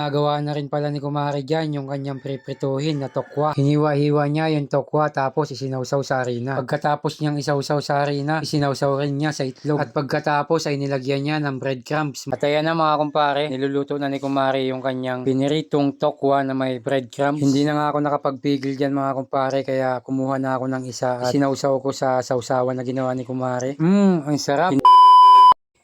Nagawa na rin pala ni Kumari dyan yung kanyang priprituhin na tokwa. Hiniwa-hiwa niya yung tokwa tapos isinawsaw sa harina. Pagkatapos niyang isawsaw sa harina, isinawsaw rin niya sa itlog. At pagkatapos ay nilagyan niya ng breadcrumbs. At ayan na mga kumpare, niluluto na ni Kumari yung kanyang piniritong tokwa na may breadcrumbs. Hindi na nga ako nakapagpigil dyan mga kumpare kaya kumuha na ako ng isa at sinawsaw ko sa sausawan na ginawa ni Kumari. Mmm, ang sarap.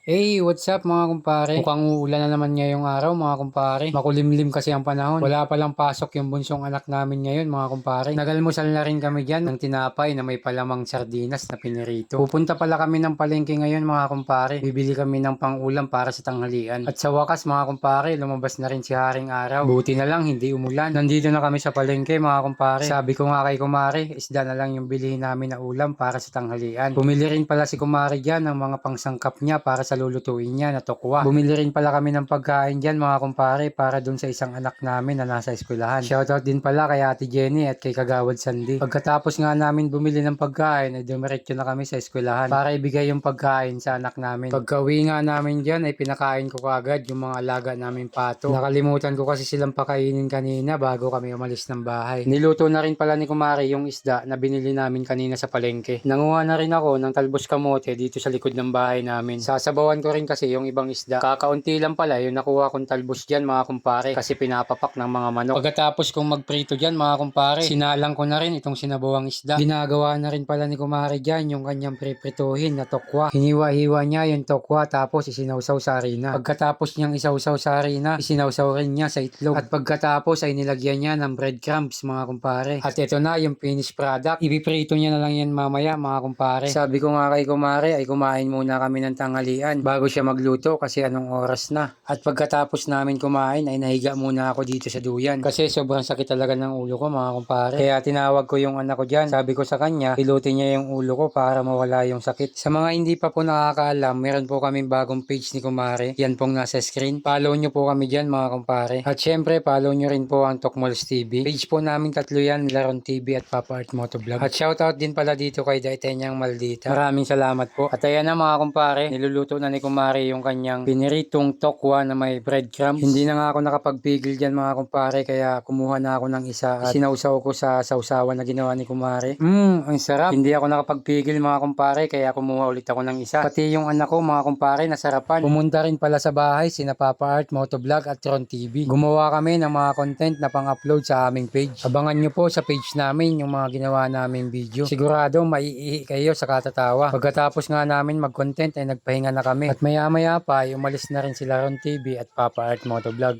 Hey, what's up mga kumpare? Mukhang uulan na naman ngayong araw mga kumpare. Makulimlim kasi ang panahon. Wala palang pasok yung bunsong anak namin ngayon mga kumpare. Nagalmusal na rin kami dyan ng tinapay na may palamang sardinas na pinirito. Pupunta pala kami ng palengke ngayon mga kumpare. Bibili kami ng pangulam para sa tanghalian. At sa wakas mga kumpare, lumabas na rin si Haring Araw. Buti na lang hindi umulan. Nandito na kami sa palengke mga kumpare. Sabi ko nga kay kumare, isda na lang yung bilhin namin na ulam para sa tanghalian. Bumili rin pala si kumare dyan ng mga pangsangkap niya para sa lulutuin niya na tokwa. Bumili rin pala kami ng pagkain dyan mga kumpare para dun sa isang anak namin na nasa eskwelahan. Shoutout din pala kay Ate Jenny at kay Kagawad Sandy. Pagkatapos nga namin bumili ng pagkain ay dumiretso na kami sa eskwelahan para ibigay yung pagkain sa anak namin. Pagkawi nga namin dyan ay pinakain ko kagad yung mga alaga namin pato. Nakalimutan ko kasi silang pakainin kanina bago kami umalis ng bahay. Niluto na rin pala ni Kumari yung isda na binili namin kanina sa palengke. Nanguha na rin ako ng talbos kamote dito sa likod ng bahay namin. Sasabawan ko rin kasi yung ibang isda. Kakaunti lang pala yung nakuha kong talbos dyan mga kumpare kasi pinapapak ng mga manok. Pagkatapos kong magprito dyan mga kumpare, sinalang ko na rin itong sinabawang isda. Ginagawa na rin pala ni Kumari dyan yung kanyang priprituhin na tokwa. Hiniwa-hiwa niya yung tokwa tapos isinawsaw sa harina. Pagkatapos niyang isawsaw sa harina, isinawsaw rin niya sa itlog. At pagkatapos ay nilagyan niya ng breadcrumbs mga kumpare. At ito na yung finished product. Ibiprito niya na lang yan mamaya mga kumpare. Sabi ko nga kay Kumare ay kumain muna kami ng tanghalian bago siya magluto kasi anong oras na. At pagkatapos namin kumain ay nahiga muna ako dito sa duyan. Kasi sobrang sakit talaga ng ulo ko mga kumpare. Kaya tinawag ko yung anak ko dyan. Sabi ko sa kanya, pilutin niya yung ulo ko para mawala yung sakit. Sa mga hindi pa po nakakaalam, meron po kami bagong page ni Kumare. Yan pong nasa screen. Follow nyo po kami dyan mga kumpare. At syempre, follow nyo rin po ang Tokmols TV. Page po namin tatlo yan, Laron TV at Papa Art Motovlog. At shoutout din pala dito kay Daitenyang Maldita. Maraming salamat po. At ayan na mga kumpare, niluluto na ni Kumare yung kanyang piniritong tokwa na may breadcrumbs. Hindi na nga ako nakapagpigil dyan mga kumpare, kaya kumuha na ako ng isa at sinausaw ko sa sausawan na ginawa ni Kumare. Mmm, ang sarap. Hindi ako nakapagpigil mga kumpare, kaya kumuha ulit ako ng isa. Pati yung anak ko mga kumpare, nasarapan. Pumunta rin pala sa bahay sina Papa Art, Motovlog at Tron TV. Gumawa kami ng mga content na pang-upload sa aming page. Abangan nyo po sa page namin yung mga ginawa naming video. Sigurado maiihi kayo sa katatawa. Pagkatapos nga namin mag-content ay nagpahinga na kami. At maya maya pa umalis na rin sila Ron TV at Papa Art Motovlog.